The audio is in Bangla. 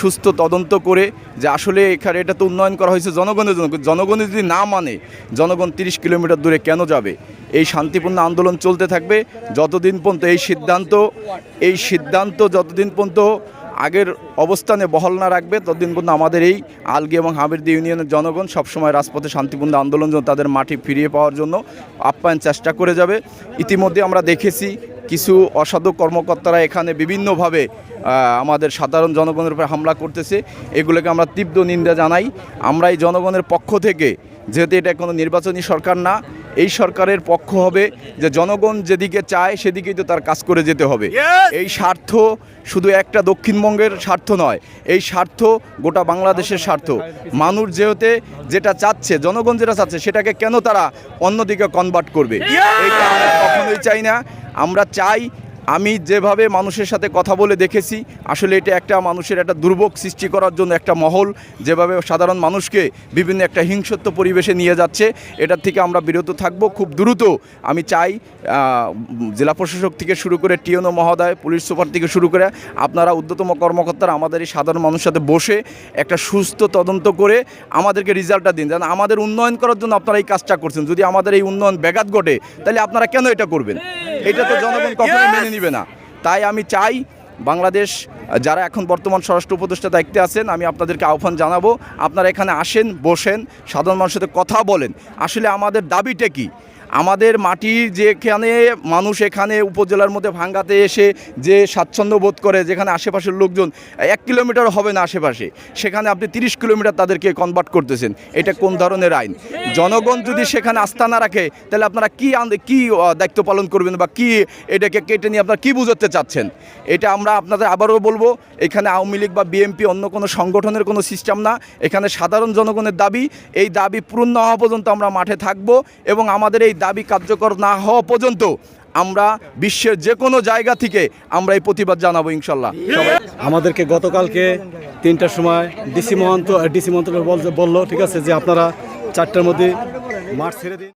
সুস্থ তদন্ত করে যে আসলে এখানে এটা তো উন্নয়ন করা হয়েছে জনগণের জন্য। জনগণ যদি না মানে জনগণ তিরিশ কিলোমিটার দূরে কেন যাবে? এই শান্তিপূর্ণ আন্দোলন চলতে থাকবে। যতদিন পর্যন্ত এই সিদ্ধান্ত এই সিদ্ধান্ত যতদিন পর্যন্ত আগের অবস্থানে বহল না রাখবে, ততদিন পর্যন্ত আমাদের এই আলগি এবং হাবিরদি ইউনিয়নের জনগণ সবসময় রাজপথে শান্তিপূর্ণ আন্দোলন তাদের মাটি ফিরিয়ে পাওয়ার জন্য আপ্যায়ন চেষ্টা করে যাবে। ইতিমধ্যে আমরা দেখেছি কিছু অসাধু কর্মকর্তারা এখানে বিভিন্নভাবে আমাদের সাধারণ জনগণের উপর হামলা করতেছে। এগুলোকে আমরা তীব্র নিন্দা জানাই। আমরা এই জনগণের পক্ষ থেকে, যেহেতু এটা কোনো নির্বাচনী সরকার না এই সরকারের পক্ষ হবে যে জনগণ যেদিকে চায় সেদিকেই তো তার কাজ করে যেতে হবে। এই স্বার্থ শুধু একটা দক্ষিণবঙ্গের স্বার্থ নয় এই স্বার্থ গোটা বাংলাদেশের স্বার্থ। মানুষ যেহেতু যেটা চাচ্ছে জনগণ যেটা চাচ্ছে সেটাকে কেন তারা অন্যদিকে কনভার্ট করবে? এইটা আমরা কখনোই চাই না। আমরা চাই আমি যেভাবে মানুষের সাথে কথা বলে দেখেছি, আসলে এটা একটা মানুষের একটা দুর্ভোগ সৃষ্টি করার জন্য একটা মহল, যেভাবে সাধারণ মানুষকে বিভিন্ন একটা হিংসত্ব পরিবেশে নিয়ে যাচ্ছে, এটার থেকে আমরা বিরত থাকব। খুব দ্রুত আমি চাই জেলা প্রশাসক থেকে শুরু করে টিএনও মহোদয়, পুলিশ সুপার থেকে শুরু করে আপনারা ঊর্ধ্বতম কর্মকর্তারা আমাদের এই সাধারণ মানুষের সাথে বসে একটা সুস্থ তদন্ত করে আমাদেরকে রেজাল্টটা দিন। যেন আমাদের উন্নয়ন করার জন্য আপনারা এই কাজটা করছেন। যদি আমাদের এই উন্নয়ন ব্যাঘাত ঘটে, তাহলে আপনারা কেন এটা করবেন? এটা তো জনগণ কখনো মেনে নিবে না। তাই আমি চাই বাংলাদেশ যারা এখন বর্তমান স্বরাষ্ট্র উপদেষ্টা দায়িত্বে আছেন, আমি আপনাদেরকে আহ্বান জানাব। আপনারা এখানে আসেন, বসেন, সাধারণ মানুষের সাথে কথা বলেন। আসলে আমাদের দাবিটা কি? আমাদের মাটির যেখানে মানুষ এখানে উপজেলার মধ্যে ভাঙ্গাতে এসে যে স্বাচ্ছন্দ্য বোধ করে, যেখানে আশেপাশের লোকজন এক কিলোমিটার হবে না আশেপাশে, সেখানে আপনি তিরিশ কিলোমিটার তাদেরকে কনভার্ট করতেছেন। এটা কোন ধরনের আইন? জনগণ যদি সেখানে আস্থা না রাখে, তাহলে আপনারা কি কি দায়িত্ব পালন করবেন বা কি এটাকে কেটে নিয়ে আপনারা কি বুঝাতে চাচ্ছেন? এটা আমরা আপনাদের আবারও বলব এখানে আওয়ামী লীগ বা বিএনপি অন্য কোনো সংগঠনের কোনো সিস্টেম না। এখানে সাধারণ জনগণের দাবি, এই দাবি পূরণ না হওয়া পর্যন্ত আমরা মাঠে থাকব এবং আমাদের এই দাবি কার্যকর না হওয়া পর্যন্ত আমরা বিশ্বের যে কোনো জায়গা থেকে আমরা এই প্রতিবাদ জানাব ইনশাল্লাহ। আমাদেরকে গতকালকে তিনটার সময় ডিসি মহন্ত ডিসি মহন্ত বলল, ঠিক আছে, যে আপনারা চারটার মধ্যে মাঠ ছেড়ে দিন।